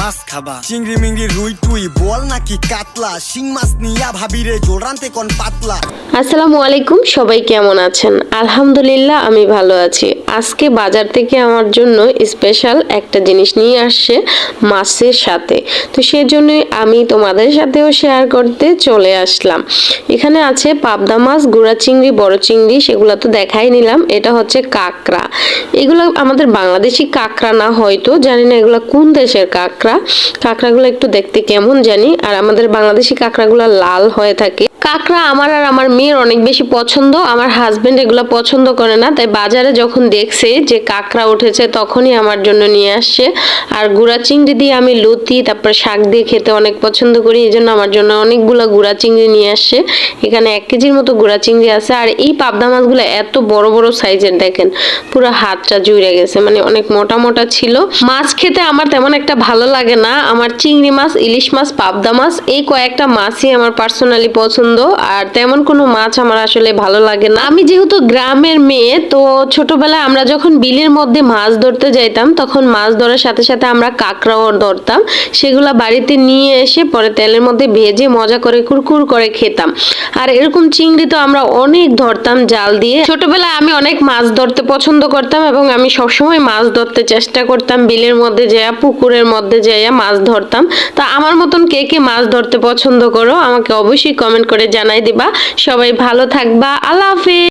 মাছ খাবা। চিংড়ি মিংড়ি, রুই টুই বল নাকি কাতলা? শিং মাছ নিয়া ভাবিরে জোড়ান্তে কোন পাতলা? আসসালামু আলাইকুম, সবাই কেমন আছেন? আলহামদুলিল্লাহ, আমি ভালো আছি। আজকে বাজার থেকে আমার জন্য স্পেশাল একটা জিনিস নিয়ে আসছে মাছের সাথে। তো সেজন্যই আমি তোমাদের সাথেও শেয়ার করতে চলে আসলাম। এখানে আছে পাবদা মাছ, গুড়া চিংড়ি, বড় চিংড়ি, সেগুলো তো দেখাই নিলাম। এটা হচ্ছে কাঁকড়া। এগুলো আমাদের বাংলাদেশি কাঁকড়া না, হয়তো, জানি না এগুলো কোন দেশের কাঁকড়া। কাঁকড়াগুলো একটু দেখতে কেমন জানি। আর আমাদের বাংলাদেশি কাঁকড়াগুলো লাল হয়ে থাকে। কাঁকড়া আমার আর আমার মেয়ের অনেক বেশি পছন্দ। আমার হাজবেন্ড এগুলো পছন্দ করে না। তাই বাজারে যখন দেখছে যে কাঁকড়া উঠেছে তখনই আমার জন্য নিয়ে আসছে। আর গুঁড়া চিংড়ি দিয়ে আমি লতি, তারপরে শাক দিয়ে খেতে অনেক পছন্দ করি। এই জন্য আমার জন্য অনেকগুলো গুঁড়া চিংড়ি নিয়ে আসছে। এখানে এক কেজির মতো গুঁড়া চিংড়ি আছে। আর এই পাবদা মাছগুলো এত বড় বড় সাইজের দেখেন, পুরো হাতটা জুড়ে গেছে। মানে অনেক মোটা মোটা ছিল। মাছ খেতে আমার তেমন একটা ভালো লাগে না। আমার চিংড়ি মাছ, ইলিশ মাছ, পাবদা মাছ, এই কয়েকটা মাছই আমার পার্সোনালি পছন্দ। আর তেমন কোনো মাছ আমার আসলে ভালো লাগে না। আমি যেহেতু গ্রামের মেয়ে, তো ছোটবেলায় আমরা যখন বিলের মধ্যে মাছ ধরতে যাইতাম, তখন মাছ ধরার সাথে সাথে আমরা কাঁকড়াও ধরতাম। সেগুলা বাড়িতে নিয়ে এসে পরে তেলের মধ্যে ভেজে মজা করে কুরকুর করে খেতাম। আর এরকম চিংড়ি তো আমরা অনেক ধরতাম জাল দিয়ে। ছোটবেলায় আমি অনেক মাছ ধরতে পছন্দ করতাম এবং আমি সবসময় মাছ ধরতে চেষ্টা করতাম। বিলের মধ্যে যাইয়া, পুকুরের মধ্যে যাইয়া মাছ ধরতাম। তা আমার মতন কে কে মাছ ধরতে পছন্দ করো, আমাকে অবশ্যই কমেন্ট করে জানাই দিবা। সবাই ভালো থাকবা। আল্লাহ হাফিজ।